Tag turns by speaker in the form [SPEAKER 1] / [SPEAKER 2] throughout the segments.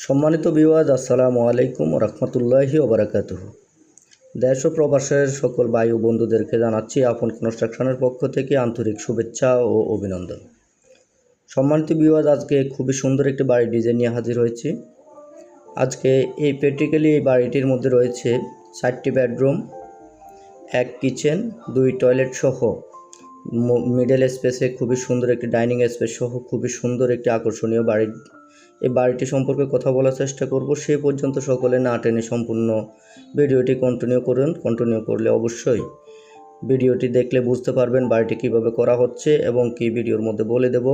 [SPEAKER 1] সম্মানিত বিওয়াজ আসসালামু আলাইকুম রহমতুল্লাহি ওবরাকাতুহ দেশ ও প্রবাসের সকল বায়ু বন্ধুদেরকে জানাচ্ছি আপন কনস্ট্রাকশনের পক্ষ থেকে আন্তরিক শুভেচ্ছা ও অভিনন্দন। সম্মানিত বিওয়াজ আজকে খুবই সুন্দর একটি বাড়ির ডিজাইন নিয়ে হাজির হয়েছি। আজকে এই প্র্যাকটিক্যালি এই বাড়িটির মধ্যে রয়েছে চারটি বেডরুম এক কিচেন দুই টয়লেট সহ মিডল স্পেসে খুবই সুন্দর একটি ডাইনিং স্পেস সহ খুবই সুন্দর একটি আকর্ষণীয় বাড়ি এই বাড়িটি সম্পর্কে কথা বলার চেষ্টা করব। সেই পর্যন্ত সকলে না টেনে সম্পূর্ণ ভিডিওটি কন্টিনিউ করুন। কন্টিনিউ করলে অবশ্যই ভিডিওটি দেখলে বুঝতে পারবেন বাড়িটি কীভাবে করা হচ্ছে এবং কি ভিডিওর মধ্যে বলে দেব।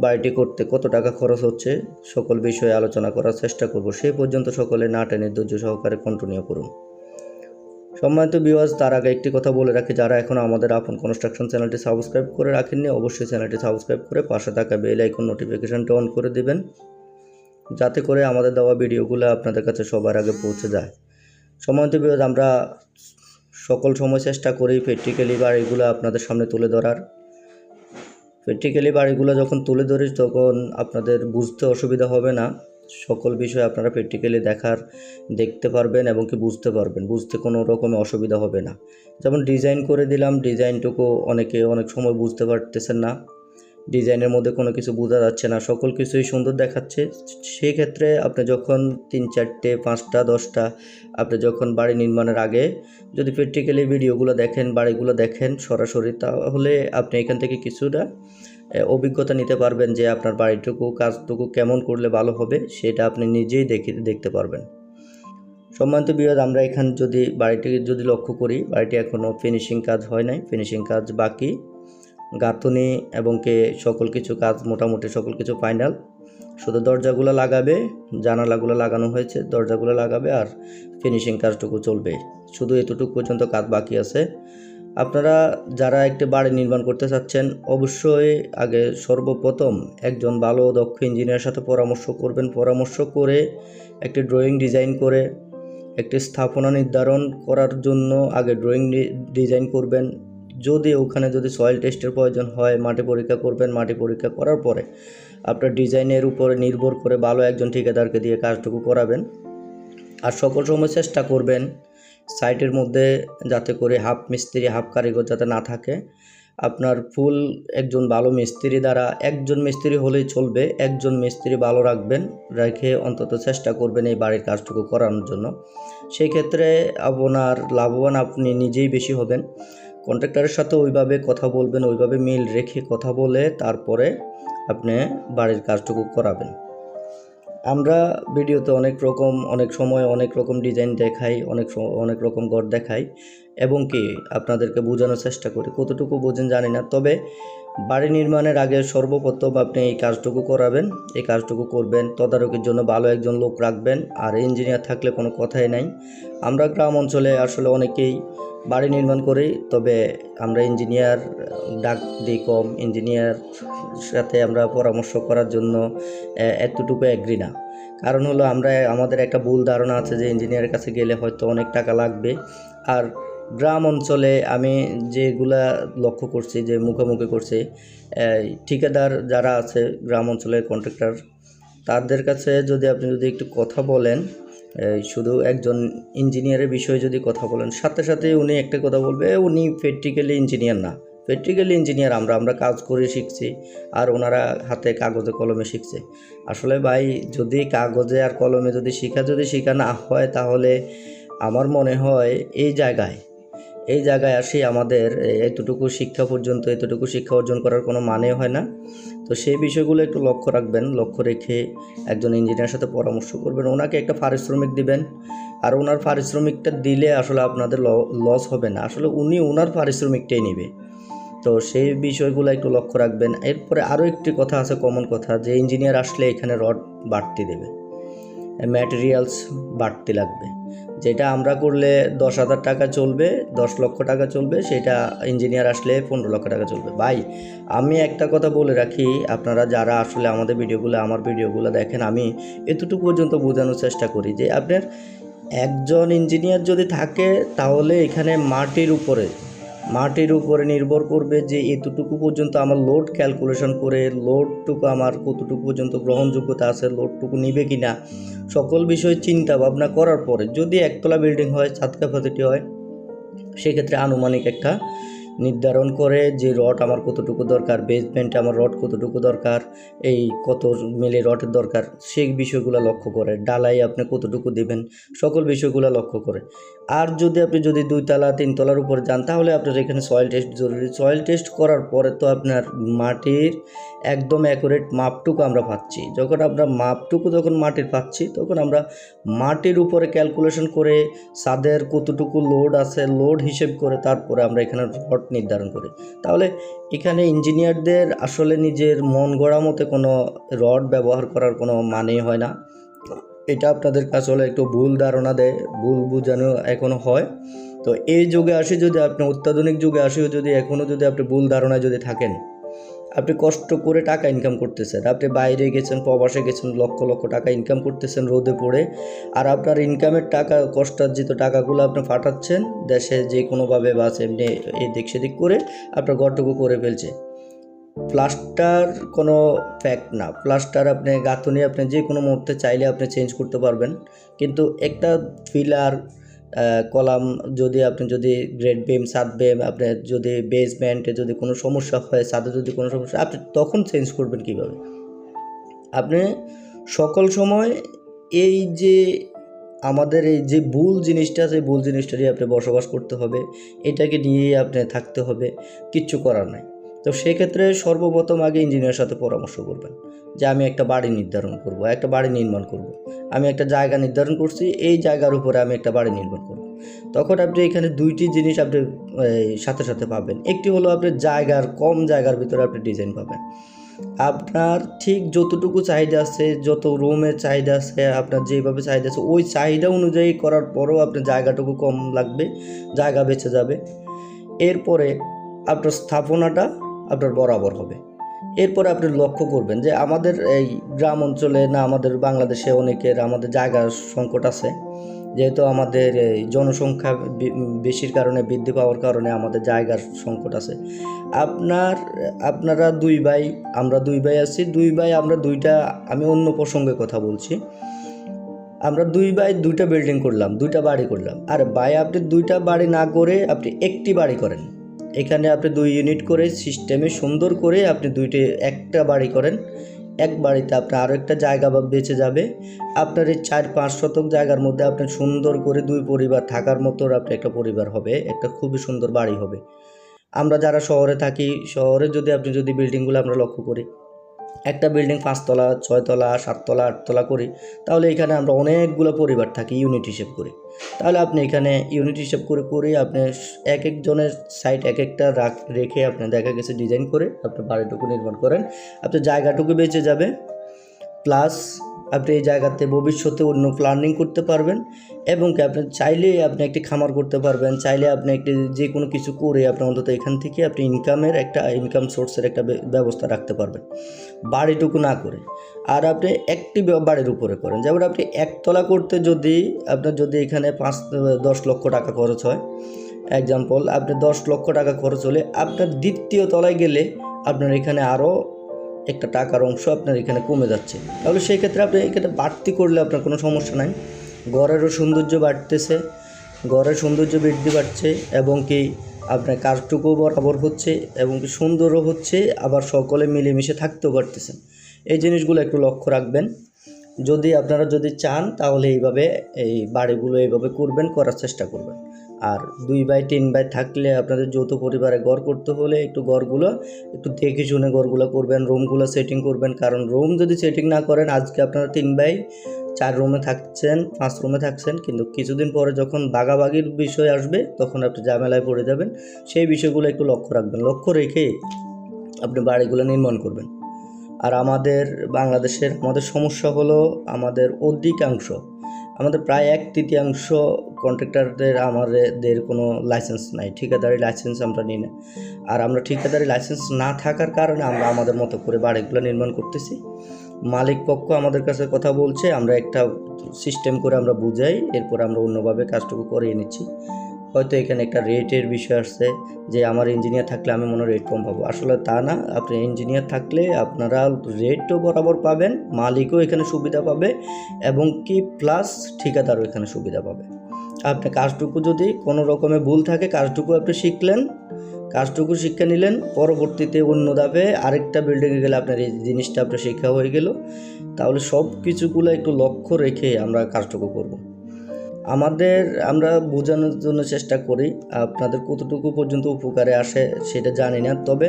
[SPEAKER 1] বাড়িটি করতে কত টাকা খরচ হচ্ছে সকল বিষয়ে আলোচনা করার চেষ্টা করব। সেই পর্যন্ত সকলে না টেনে ধৈর্য সহকারে কন্টিনিউ করুন। সম্মানিত বিওয়াজ তার আগে একটি কথা বলে রাখি, যারা এখন আমাদের আপন কনস্ট্রাকশন চ্যানেলটি সাবস্ক্রাইব করে রাখেননি, অবশ্যই চ্যানেলটি সাবস্ক্রাইব করে পাশে থাকা বেল আইকন নোটিফিকেশনটা অন করে দিবেন, যাতে করে আমাদের দেওয়া ভিডিওগুলো আপনাদের কাছে সবার আগে পৌঁছে যায়। সম্মানিত বিওয়াজ আমরা সকল সময় চেষ্টা করি প্র্যাকটিক্যালি বাড়িগুলো আপনাদের সামনে তুলে ধরার। প্র্যাকটিক্যালি বাড়িগুলো যখন তুলে ধরি, তখন আপনাদের বুঝতে অসুবিধা হবে না। সকল বিষয় আপনারা প্র্যাকটিক্যালি দেখার, দেখতে পারবেন এবং কি বুঝতে পারবেন। বুঝতে কোনো রকমের অসুবিধা হবে না। যেমন ডিজাইন করে দিলাম ডিজাইনটুকু অনেকে অনেক সময় বুঝতে পারতেছেন না। ডিজাইনের মধ্যে কোনো কিছু বোঝা যাচ্ছে না। সকল কিছুই সুন্দর দেখাচ্ছে। সেই ক্ষেত্রে আপনি যখন তিন চারটে, পাঁচটা, দশটা, আপনি যখন বাড়ি নির্মাণের আগে যদি প্র্যাকটিক্যালি ভিডিওগুলো দেখেন, বাড়িগুলো দেখেন সরাসরি, তাহলে আপনি এখান থেকে কিছুটা অভিজ্ঞতা নিতে পারবেন যে আপনার বাড়িটুকু, কাজটুকু কেমন করলে ভালো হবে সেটা আপনি নিজেই দেখে, দেখতে পারবেন। সম্মানিত বিরোধ আমরা এখান যদি বাড়িটি যদি লক্ষ্য করি, বাড়িটি এখনও ফিনিশিং কাজ হয় নাই ফিনিশিং কাজ বাকি। গাঁথনি এবং কে সকল কিছু কাজ মোটামুটি সকল কিছু ফাইনাল শুধু দরজাগুলো লাগাবে, জানালাগুলো লাগানো হয়েছে, দরজাগুলো লাগাবে আর ফিনিশিং কাজটুকু চলবে। শুধু এতটুকু পর্যন্ত কাজ বাকি আছে। আপনারা যারা একটি বাড়ি নির্মাণ করতে চাচ্ছেন, অবশ্যই আগে সর্বপ্রথম একজন ভালো দক্ষ ইঞ্জিনিয়ারের সাথে পরামর্শ করবেন। পরামর্শ করে একটি ড্রয়িং ডিজাইন করে একটি স্থাপনা নির্ধারণ করার জন্য আগে ড্রয়িং ডিজাইন করবেন। যদি ওখানে যদি সয়েল টেস্টের প্রয়োজন হয়, মাটি পরীক্ষা করবেন, মাটি পরীক্ষা করার পরে আপনার ডিজাইনের উপরে নির্ভর করে ভালো একজন ঠিকাদারকে দিয়ে কাজটুকু করাবেন। আর সকল সময় চেষ্টা করবেন সাইটের মধ্যে যাতে করে হাফ মিস্ত্রি, হাফ কারিগর যাতে না থাকে। আপনার ফুল একজন ভালো মিস্ত্রি দ্বারা একজন মিস্ত্রি হলেই চলবে, একজন মিস্ত্রি ভালো রাখবেন, রেখে অন্তত চেষ্টা করবেন এই বাড়ির কাজটুকু করানোর জন্য। সেই ক্ষেত্রে আপনার লাভবান আপনি নিজেই বেশি হবেন। কন্ট্রাক্টরের সাথে ওইভাবে কথা বলবেন, ওইভাবে মিল রেখে কথা বলে তারপরে আপনি বাড়ির কাজটুকু করাবেন। আমরা ভিডিওতে অনেক রকম, অনেক সময় অনেক রকম ডিজাইন দেখাই, অনেক অনেক রকম ঘর দেখাই এবং কি আপনাদেরকে বোঝানোর চেষ্টা করি। কতটুকু বোঝেন জানি না, তবে বাড়ি নির্মাণের আগে সর্বপ্রথম আপনি এই কাজটুকু করাবেন, এই কাজটুকু করবেন, তদারকির জন্য ভালো একজন লোক রাখবেন, আর ইঞ্জিনিয়ার থাকলে কোনো কথাই নাই। আমরা গ্রাম অঞ্চলে আসলে অনেকেই বাড়ি নির্মাণ করি, তবে আমরা ইঞ্জিনিয়ার ডাক দিই কম। ইঞ্জিনিয়ার সাথে আমরা পরামর্শ করার জন্য এতটুকু এগ্রি না। কারণ হলো আমরা, আমাদের একটা ভুল ধারণা আছে যে ইঞ্জিনিয়ারের কাছে গেলে হয়তো অনেক টাকা লাগবে। আর গ্রাম অঞ্চলে আমি যেগুলা লক্ষ্য করছি, যে মুখোমুখি করছি ঠিকাদার যারা আছে, গ্রাম অঞ্চলের কন্ট্রাক্টর তাদের কাছে যদি আপনি যদি একটু কথা বলেন শুধু একজন ইঞ্জিনিয়ারের বিষয়ে যদি কথা বলেন, সাথে সাথে উনি একটা কথা বলবে, উনি প্র্যাকটিক্যালি ইঞ্জিনিয়ার না। প্র্যাকটিক্যালি ইঞ্জিনিয়ার আমরা আমরা কাজ করে শিখছি আর ওনারা হাতে কাগজে কলমে শিখছে। আসলে ভাই, যদি কাগজে আর কলমে যদি শিখা যদি শিখা না হয়, তাহলে আমার মনে হয় এই জায়গায় এই জায়গায় আসি আমাদের এতটুকু শিক্ষা পর্যন্ত, এতটুকু শিক্ষা অর্জন করার কোনো মানে হয় না। তো সেই বিষয়গুলো একটু লক্ষ্য রাখবেন, লক্ষ্য রেখে একজন ইঞ্জিনিয়ারের সাথে পরামর্শ করবেন। ওনাকে একটা পারিশ্রমিক দিবেন। আর ওনার পারিশ্রমিকটা দিলে আসলে আপনাদের লস হবে না। আসলে উনি ওনার পারিশ্রমিকটাই নেবে। তো সেই বিষয়গুলো একটু লক্ষ্য রাখবেন। এরপরে আরও একটি কথা আছে কমন কথা, যে ইঞ্জিনিয়ার আসলে এখানে রড বাড়তি দেবে। ম্যাটেরিয়ালস বাড়তি লাগবে। যেটা আমরা করলে দশ হাজার টাকা চলবে, দশ লক্ষ টাকা চলবে, সেটা ইঞ্জিনিয়ার আসলে পনেরো লক্ষ টাকা চলবে। ভাই, আমি একটা কথা বলে রাখি, আপনারা যারা আসলে আমাদের ভিডিওগুলো, আমার ভিডিওগুলো দেখেন, আমি এতটুকু পর্যন্ত বোঝানোর চেষ্টা করি যে আপনার একজন ইঞ্জিনিয়ার যদি থাকে, তাহলে এখানে মাটির উপরে মাটির উপরে নির্ভর করবে যে এতটুকু পর্যন্ত আমার লোড ক্যালকুলেশন করে লোডটুকু আমার কতটুকু পর্যন্ত গ্রহণযোগ্যতা আছে লোডটুকু নিবে কি না সকল বিষয়ে চিন্তা ভাবনা করার পরে যদি একতলা বিল্ডিং হয়, ছাদ ক্যাপাসিটি হয়, সেক্ষেত্রে আনুমানিক একটা নির্ধারণ করে যে রড আমার কতটুকু দরকার বেসমেন্টে আমার রড কতটুকু দরকার, এই কত মেলে রডের দরকার, সেই বিষয়গুলো লক্ষ্য করে, ডালাই আপনি কতটুকু দেবেন, সকল বিষয়গুলো লক্ষ্য করে। আর যদি আপনি যদি দুই দুইতলা, তিনতলার উপরে যান, তাহলে আপনার এখানে সয়েল টেস্ট জরুরি। সয়েল টেস্ট করার পরে তো আপনার মাটির একদম অ্যাকুরেট মাপটুকু আমরা পাচ্ছি। যখন আমরা মাপটুকু যখন মাটির পাচ্ছি, তখন আমরা মাটির উপরে ক্যালকুলেশন করে ছাদের কতটুকু লোড আছে লোড হিসেব করে তারপরে আমরা এখানে রড নির্ধারণ করি। তাহলে এখানে ইঞ্জিনিয়ারদের আসলে নিজের মন গড়া মতে কোনো রড ব্যবহার করার কোনো মানেই হয় না। এটা আপনাদের হলে একটু ভুল ধারণা দেয়, ভুল বোঝানো এখনও হয়। তো এই যুগে আসি যদি আপনি, অত্যাধুনিক যুগে আসিও যদি এখনও যদি আপনি ভুল ধারণায় যদি থাকেন আপনি কষ্ট করে টাকা ইনকাম করতেছেন। আপনি বাইরে গেছেন, প্রবাসে গেছেন, লক্ষ লক্ষ টাকা ইনকাম করতেছেন রোদে পড়ে। আর আপনার ইনকামের টাকা, কষ্টার্জিত টাকাগুলো আপনি ফাটাচ্ছেন দেশে যে কোনোভাবে বা এমনি এই দিক সেদিক করে আপনার ঘরটুকু করে ফেলছে। প্লাস্টার কোনো ফ্যাক্ট না। প্লাস্টার আপনি, গাঁথনি আপনি যে কোনো মুহূর্তে চাইলে আপনি চেঞ্জ করতে পারবেন। কিন্তু একটা ফিলার কলাম যদি আপনি যদি গ্রেড বেম সাত বেম আপনার যদি বেসমেন্টে যদি কোনো সমস্যা হয় সাদে যদি কোনো সমস্যা আপনি তখন চেঞ্জ করবেন কীভাবে? আপনি সকল সময় এই যে আমাদের এই যে ভুল জিনিসটা আছে ভুল জিনিসটা নিয়ে আপনি বসবাস করতে হবে, এটাকে নিয়েই আপনি থাকতে হবে, কিচ্ছু করার নাই। তো সেক্ষেত্রে সর্বপ্রথম আগে ইঞ্জিনিয়ারের সাথে পরামর্শ করবেন। যে আমি একটা বাড়ি নির্ধারণ করব, একটা বাড়ি নির্মাণ করব। আমি একটা জায়গা নির্ধারণ করছি, এই জায়গার উপরে আমি একটা বাড়ি নির্মাণ করব। তখন আপনি এখানে দুইটি জিনিস আপনি সাথে সাথে পাবেন। একটি হলো আপনি জায়গার, কম জায়গার ভিতরে আপনি ডিজাইন পাবেন। আপনার ঠিক যতটুকু চাহিদা আছে, যত রুমের চাহিদা আছে, আপনার যেভাবে চাহিদা আছে, ওই চাহিদা অনুযায়ী করার পরেও আপনার জায়গাটুকু কম লাগবে, জায়গা বেঁচে যাবে। এরপরে আপনার স্থাপনাটা আপনার বরাবর হবে। এরপরে আপনি লক্ষ্য করবেন যে আমাদের এই গ্রাম অঞ্চলে না আমাদের বাংলাদেশে অনেকের আমাদের জায়গার সংকট আছে। যেহেতু আমাদের এই জনসংখ্যা বেশির কারণে, বৃদ্ধি পাওয়ার কারণে আমাদের জায়গার সংকট আছে। আপনার, আপনারা দুই ভাই, আমরা দুই ভাই আছি। দুই ভাই, আমরা দুইটা, আমি অন্য প্রসঙ্গে কথা বলছি। আমরা দুই ভাই দুইটা বিল্ডিং করলাম, দুইটা বাড়ি করলাম। আর ভাই, আপনি দুইটা বাড়ি না করে আপনি একটি বাড়ি করেন। এখানে আপনি দুই ইউনিট করে সিস্টেমে সুন্দর করে আপনি দুইটি, একটা বাড়ি করেন। এক বাড়িতে আপনার আরও একটা জায়গা বা বেঁচে যাবে। আপনার এই চার পাঁচ শতক জায়গার মধ্যে আপনি সুন্দর করে দুই পরিবার থাকার মতো আপনি একটা পরিবার হবে। একটা খুবই সুন্দর বাড়ি হবে। আমরা যারা শহরে থাকি, শহরে যদি আপনি যদি বিল্ডিংগুলো আমরা লক্ষ্য করি, একটা বিল্ডিং পাঁচতলা, ছয়তলা, সাততলা, আটতলা করি, তাহলে এখানে আমরা অনেকগুলো পরিবার থাকি ইউনিট হিসেব করি। তাহলে আপনি এখানে ইউনিট হিসাব করে করে আপনি এক একজনের সাইট এক একটা রাখ, রেখে আপনি দেখা গেছে ডিজাইন করে আপনি বাড়িটুকু নির্মাণ করেন। আপনার জায়গাটুকু বেঁচে যাবে প্লাস আপনি এই জায়গাতে ভবিষ্যতে অন্য প্ল্যানিং করতে পারবেন এবং কি আপনি চাইলে আপনি একটি খামার করতে পারবেন, চাইলে আপনি একটি যে কোনো কিছু করে আপনি অন্তত এখান থেকে আপনি ইনকামের একটা ইনকাম সোর্সের একটা ব্যবস্থা রাখতে পারবেন। বাড়িটুকু না করে। আর আপনি একটি বাড়ির উপরে করেন। যেমন আপনি একতলা করতে যদি, আপনার যদি এখানে পাঁচ, দশ লক্ষ টাকা খরচ হয় এক্সাম্পল আপনি দশ লক্ষ টাকা খরচ হলে আপনার দ্বিতীয় তলায় গেলে আপনার এখানে আরও একটা টাকার অংশ আপনার এখানে কমে যাচ্ছে। তাহলে সেই ক্ষেত্রে আপনি এখানে বাড়তি করলে আপনার কোনো সমস্যা নাই। ঘরেরও সৌন্দর্য বাড়তেছে, ঘরের সৌন্দর্য বৃদ্ধি পাচ্ছে এবং কি আপনার কাজটুকু বরাবর হচ্ছে এবং কি সুন্দরও হচ্ছে, আবার সকলে মিলেমিশে থাকতেও পারতেছেন এই জিনিসগুলো একটু লক্ষ্য রাখবেন। যদি আপনারা যদি চান, তাহলে এইভাবে এই বাড়িগুলো এইভাবে করবেন, করার চেষ্টা করবেন। আর দুই বাই তিন বাই থাকলে আপনাদের যৌথ পরিবারে ঘর করতে হলে একটু ঘরগুলো একটু দেখে শুনে ঘরগুলো করবেন, রুমগুলো সেটিং করবেন। কারণ রুম যদি সেটিং না করেন, আজকে আপনারা তিন বাই চার রুমে থাকছেন, পাঁচ রুমে থাকছেন, কিন্তু কিছুদিন পরে যখন বাগাবাগির বিষয় আসবে, তখন আপনি ঝামেলায় পড়ে যাবেন। সেই বিষয়গুলো একটু লক্ষ্য রাখবেন। লক্ষ্য রেখে আপনি বাড়িগুলো নির্মাণ করবেন। আর আমাদের বাংলাদেশের, আমাদের সমস্যা হলো আমাদের অধিকাংশ, আমাদের প্রায় এক তৃতীয়াংশ কন্ট্রাক্টরদের আমাদের কোনো লাইসেন্স নাই, ঠিকাদারি লাইসেন্স আমরা নিই না। আর আমরা ঠিকাদারি লাইসেন্স না থাকার কারণে আমরা আমাদের মতো করে বাড়িগুলো নির্মাণ করতেছি। মালিক পক্ষ আমাদের কাছে কথা বলছে, আমরা একটা সিস্টেম করে আমরা বুঝাই, এরপর আমরা অন্যভাবে কাজটুকু করিয়ে নিচ্ছি। হয়তো এখানে একটা রেটের বিষয় আসছে, যে আমার ইঞ্জিনিয়ার থাকলে আমি মনে রেট কম পাবো। আসলে তা না, আপনি ইঞ্জিনিয়ার থাকলে আপনারা রেটও বরাবর পাবেন, মালিকও এখানে সুবিধা পাবে, এবং কি প্লাস ঠিকাদারও এখানে সুবিধা পাবে। আপনি কাজটুকু যদি কোনো রকমে ভুল থাকে, কাজটুকু আপনি শিখলেন, কাজটুকু শিক্ষা নিলেন, পরবর্তীতে অন্য ধাপে আরেকটা বিল্ডিংয়ে গেলে আপনার এই জিনিসটা আপনার শিক্ষা হয়ে গেল তাহলে সব কিছুগুলো একটু লক্ষ্য রেখে আমরা কাজটুকু করব। আমাদের আমরা বোঝানোর জন্য চেষ্টা করি, আপনাদের কতটুকু পর্যন্ত উপকারে আসে সেটা জানি না, তবে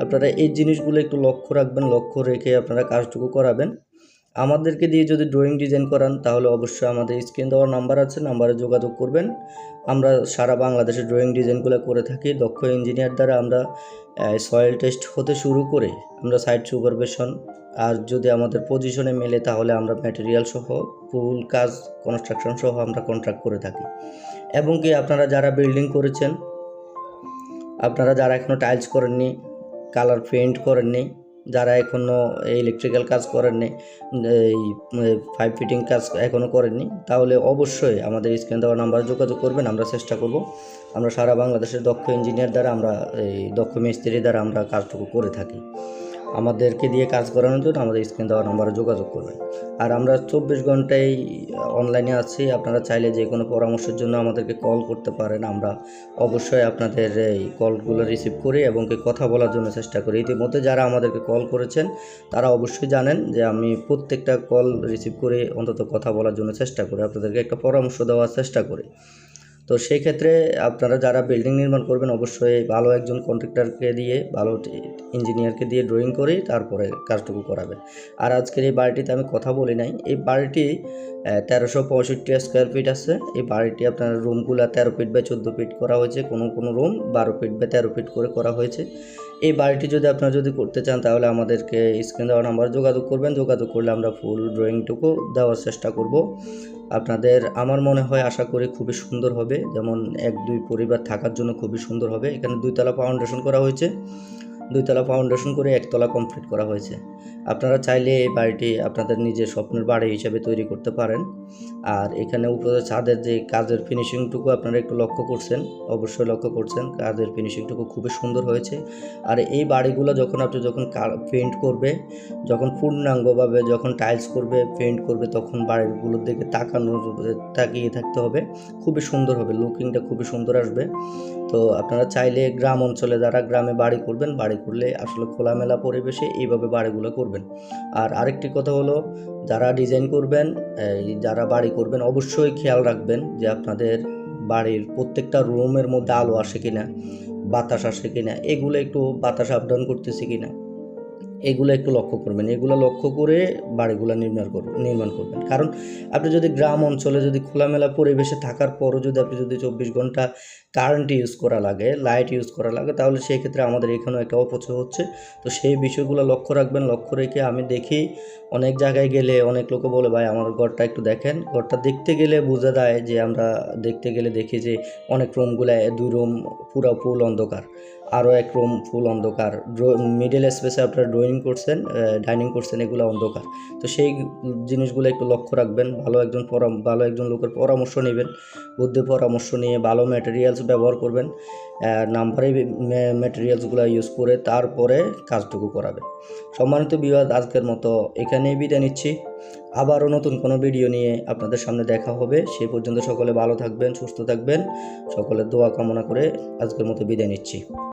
[SPEAKER 1] আপনারা এই জিনিসগুলো একটু লক্ষ্য রাখবেন, লক্ষ্য রেখে আপনারা কাজটুকু করাবেন আমাদেরকে দিয়ে যদি ড্রয়িং ডিজাইন করান, তাহলে অবশ্যই আমাদের স্ক্রিন দেওয়ার নাম্বার আছে নাম্বারে যোগাযোগ করবেন। আমরা সারা বাংলাদেশে ড্রয়িং ডিজাইনগুলো করে থাকি। দক্ষ ইঞ্জিনিয়ার দ্বারা আমরা সয়েল টেস্ট হতে শুরু করে আমরা সাইট সুপারভিশন আর যদি আমাদের পজিশনে মেলে, তাহলে আমরা ম্যাটেরিয়াল সহ, ফুল কাজ কনস্ট্রাকশন সহ আমরা কন্ট্রাক্ট করে থাকি। এবং কি আপনারা যারা বিল্ডিং করেছেন, আপনারা যারা এখনও টাইলস করেননি কালার পেন্ট করেননি যারা এখনও এই ইলেকট্রিক্যাল কাজ করেননি, এই ফাইভ ফিটিং কাজ এখনও করেননি, তাহলে অবশ্যই আমাদের স্ক্রিন দেওয়ার নাম্বারে যোগাযোগ করবেন, আমরা চেষ্টা করব। আমরা সারা বাংলাদেশের দক্ষ ইঞ্জিনিয়ার দ্বারা আমরা, এই দক্ষ মিস্ত্রি দ্বারা আমরা কাজটুকু করে থাকি। আমাদেরকে দিয়ে কাজ করানোর জন্য আমাদের স্ক্রিন দেওয়া নাম্বারে যোগাযোগ করবেন। আর আমরা চব্বিশ ঘন্টায় অনলাইনে আছি, আপনারা চাইলে যে কোনো পরামর্শের জন্য আমাদেরকে কল করতে পারেন। আমরা অবশ্যই আপনাদের এই কলগুলো রিসিভ করি এবং কি কথা বলার জন্য চেষ্টা করি। ইতিমধ্যে যারা আমাদেরকে কল করেছেন, তারা অবশ্যই জানেন যে আমি প্রত্যেকটা কল রিসিভ করে অন্তত কথা বলার জন্য চেষ্টা করি। আপনাদেরকে একটা পরামর্শ দেওয়ার চেষ্টা করি। তো সেই ক্ষেত্রে আপনারা যারা বিল্ডিং নির্মাণ করবেন অবশ্যই ভালো একজন কন্ট্রাক্টরকে দিয়ে, ভালো ইঞ্জিনিয়ারকে দিয়ে ড্রয়িং করে তারপরে কাজটুকু করাবেন। আর আজকের এই বাড়িটিতে আমি কথা বলি নাই। এই বাড়িটি তেরোশো পঁয়ষট্টি স্কোয়ার ফিট আছে। এই বাড়িটি আপনার রুমগুলো তেরো ফিট বা চোদ্দ ফিট করা হয়েছে। কোনো কোনো রুম বারো ফিট বা তেরো ফিট করে করা হয়েছে। এই বাড়িটি যদি আপনারা যদি করতে চান, তাহলে আমাদেরকে স্ক্রিন দেওয়া নাম্বার যোগাযোগ করবেন। যোগাযোগ করলে আমরা ফুল ড্রয়িংটুকু দেওয়ার চেষ্টা করব। আপনাদের আমার মনে হয় আশা করি খুবই সুন্দর হবে। যেমন এক, দুই পরিবার থাকার জন্য খুবই সুন্দর হবে। এখানে দুইতলা ফাউন্ডেশন করা হয়েছে। দুইতলা ফাউন্ডেশন করে একতলা কমপ্লিট করা হয়েছে। আপনারা চাইলে এই বাড়িটি আপনাদের নিজের স্বপ্নের বাড়ি হিসেবে তৈরি করতে পারেন। আর এখানে উপরে ছাদের যে কাজের ফিনিশিংটুকু আপনারা একটু লক্ষ্য করছেন, অবশ্যই লক্ষ্য করছেন, কাজের ফিনিশিংটুকু খুবই সুন্দর হয়েছে। আর এই বাড়িগুলো যখন আপনি যখন পেন্ট করবে, যখন পূর্ণাঙ্গভাবে যখন টাইলস করবে পেন্ট করবে, তখন বাড়িগুলোর দিকে তাকানোর তাকিয়ে থাকতে হবে। খুবই সুন্দর হবে লুকিংটা খুবই সুন্দর আসবে। তো আপনারা চাইলে গ্রাম অঞ্চলে যারা গ্রামে বাড়ি করবেন, বাড়ি করলে আসলে খোলামেলা পরিবেশে এইভাবে বাড়িগুলো করবেন। আর আরেকটি কথা হলো, যারা ডিজাইন করবেন যারা বাড়ি করবেন, অবশ্যই খেয়াল রাখবেন যে আপনাদের বাড়ির প্রত্যেকটা রুমের মধ্যে আলো আসে কিনা, বাতাস আসে কিনা, এগুলো একটু বাতাস আপডাউন করতেছে কিনা। এগুলো একটু লক্ষ্য করবেন। এগুলো লক্ষ্য করে বাড়িগুলো নির্মাণ করবেন নির্মাণ করবেন। কারণ আপনি যদি গ্রাম অঞ্চলে যদি খোলামেলা পরিবেশে থাকার পরও যদি আপনি যদি চব্বিশ ঘণ্টা কারেন্ট ইউজ করা লাগে লাইট ইউজ করা লাগে, তাহলে সেই ক্ষেত্রে আমাদের এখানেও একটা অপচয় হচ্ছে। তো সেই বিষয়গুলো লক্ষ্য রাখবেন, লক্ষ্য রেখে আমি দেখি অনেক জায়গায় গেলে অনেক লোকে বলে, ভাই, আমার ঘরটা একটু দেখেন। ঘরটা দেখতে গেলে বোঝা যায় যে আমরা দেখতে গেলে দেখি যে অনেক রুমগুলো, দুই রুম পুরা ফুল অন্ধকার। আরও এক রুম ফুল অন্ধকার। মিডল স্পেসে আপনারা ড্রয়িং করছেন ডাইনিং করছেন, এগুলো অন্ধকার। তো সেই জিনিসগুলো একটু লক্ষ্য রাখবেন, ভালো একজন পরাম, ভালো একজন লোকের পরামর্শ নেবেন বুদ্ধি পরামর্শ নিয়ে ভালো ম্যাটেরিয়ালস ব্যবহার করবেন নাম্বারে ম্যাটেরিয়ালসগুলো ইউজ করে তারপরে কাজটুকু করাবেন। সম্মানিত বিবাদ আজকের মতো এখানেই বিদায় নিচ্ছি। আবারও নতুন কোনো ভিডিও নিয়ে আপনাদের সামনে দেখা হবে। সেই পর্যন্ত সকলে ভালো থাকবেন, সুস্থ থাকবেন। সকলের দোয়া কামনা করে আজকের মতো বিদায় নিচ্ছি।